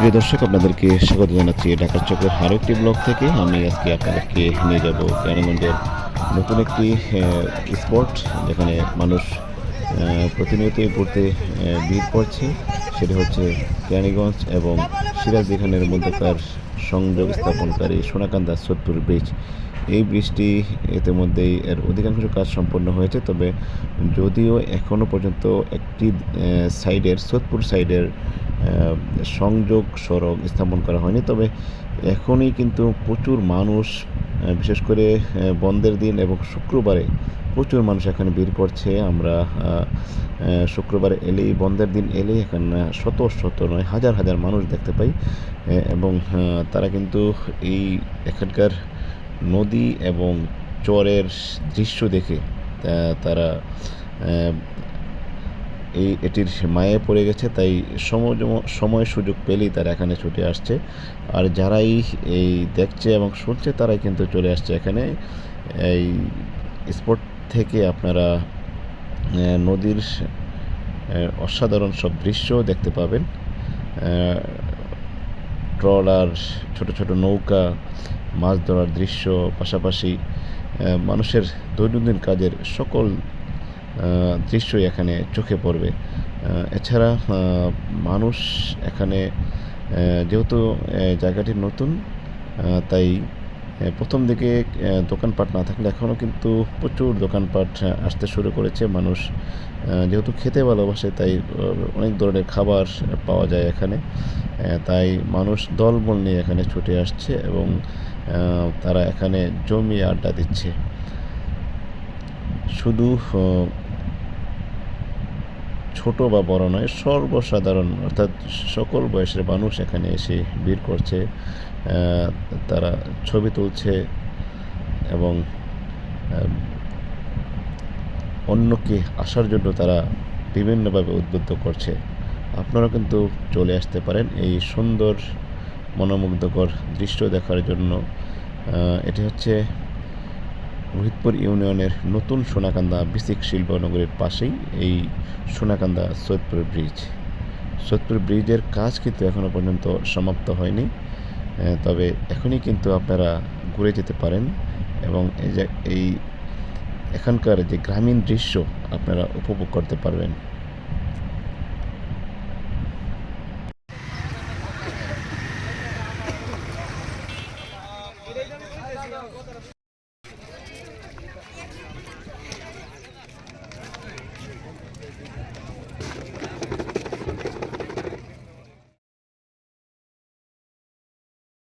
প্রিয় দর্শক, আপনাদেরকে স্বাগত জানাচ্ছি ঢাকার চকের আরও একটি ব্লগ থেকে। আমি আজকে আপনাদেরকে নিয়ে যাব কেরানীগঞ্জের নতুন একটি স্পট যেখানে মানুষ প্রতিনিয়তই পড়তে ভিড় করছে। সেটা হচ্ছে কেরানীগঞ্জ এবং সিরাজ সিরাজদিখানের মধ্যকার সংযোগ স্থাপনকারী সোনাকান্দা সোদপুর ব্রিজ এই ব্রিজটি ইতিমধ্যেই এর অধিকাংশ কাজ সম্পন্ন হয়েছে। তবে যদিও এখনও পর্যন্ত একটি সাইডের সোদপুর সাইডের সংযোগ সড়ক স্থাপন করা হয়নি। তবে এখনই কিন্তু প্রচুর মানুষ বিশেষ করে বন্ধের দিন এবং শুক্রবারে প্রচুর মানুষ এখানে ভিড় করছে। আমরা শুক্রবারে এলেই, বন্ধের দিন এলেই এখানে শত শত নয়, হাজার হাজার মানুষ দেখতে পাই। এবং তারা কিন্তু এই এখানকার নদী এবং চরের দৃশ্য দেখে তারা এই এটির মায়ে পড়ে গেছে, তাই সময় সময় সুযোগ পেলেই তারা এখানে ছুটে আসছে। আর যারাই এই দেখছে এবং শুনছে, তারাই কিন্তু চলে আসছে এখানে। এই স্পট থেকে আপনারা নদীর অসাধারণ সব দৃশ্য দেখতে পাবেন। ট্রলার, ছোট ছোট নৌকা, মাছ ধরার দৃশ্য, পাশাপাশি মানুষের দৈনন্দিন কাজের সকল দৃশ্যই এখানে চোখে পড়বে। এছাড়া মানুষ এখানে যেহেতু জায়গাটি নতুন তাই প্রথম দিকে দোকানপাট না থাকলে এখনও কিন্তু প্রচুর দোকানপাট আসতে শুরু করেছে। মানুষ যেহেতু খেতে ভালোবাসে, তাই অনেক ধরনের খাবার পাওয়া যায় এখানে। তাই মানুষ দলবল নিয়ে এখানে ছুটে আসছে এবং তারা এখানে জমি আড্ডা দিচ্ছে। শুধু ছোট বা বড় নয়, সর্বসাধারণ, অর্থাৎ সকল বয়সের মানুষ এখানে এসে ভিড় করছে। তারা ছবি তুলছে এবং অন্যকে আসার জন্য তারা বিভিন্নভাবে উদ্বুদ্ধ করছে। আপনারা কিন্তু চলে আসতে পারেন এই সুন্দর, মনোমুগ্ধকর দৃশ্য দেখার জন্য। এটি হচ্ছে রোহিতপুর ইউনিয়নের নতুন সোনাকান্দা বিসিক শিল্পনগরের পাশেই এই সোনাকান্দা সৈয়দপুর ব্রিজ। সৈয়দপুর ব্রিজের কাজ কিন্তু এখনও পর্যন্ত সমাপ্ত হয়নি তবে এখনই কিন্তু আপনারা ঘুরে যেতে পারেন এবং এই যে, এই এখানকার যে গ্রামীণ দৃশ্য আপনারা উপভোগ করতে পারবেন।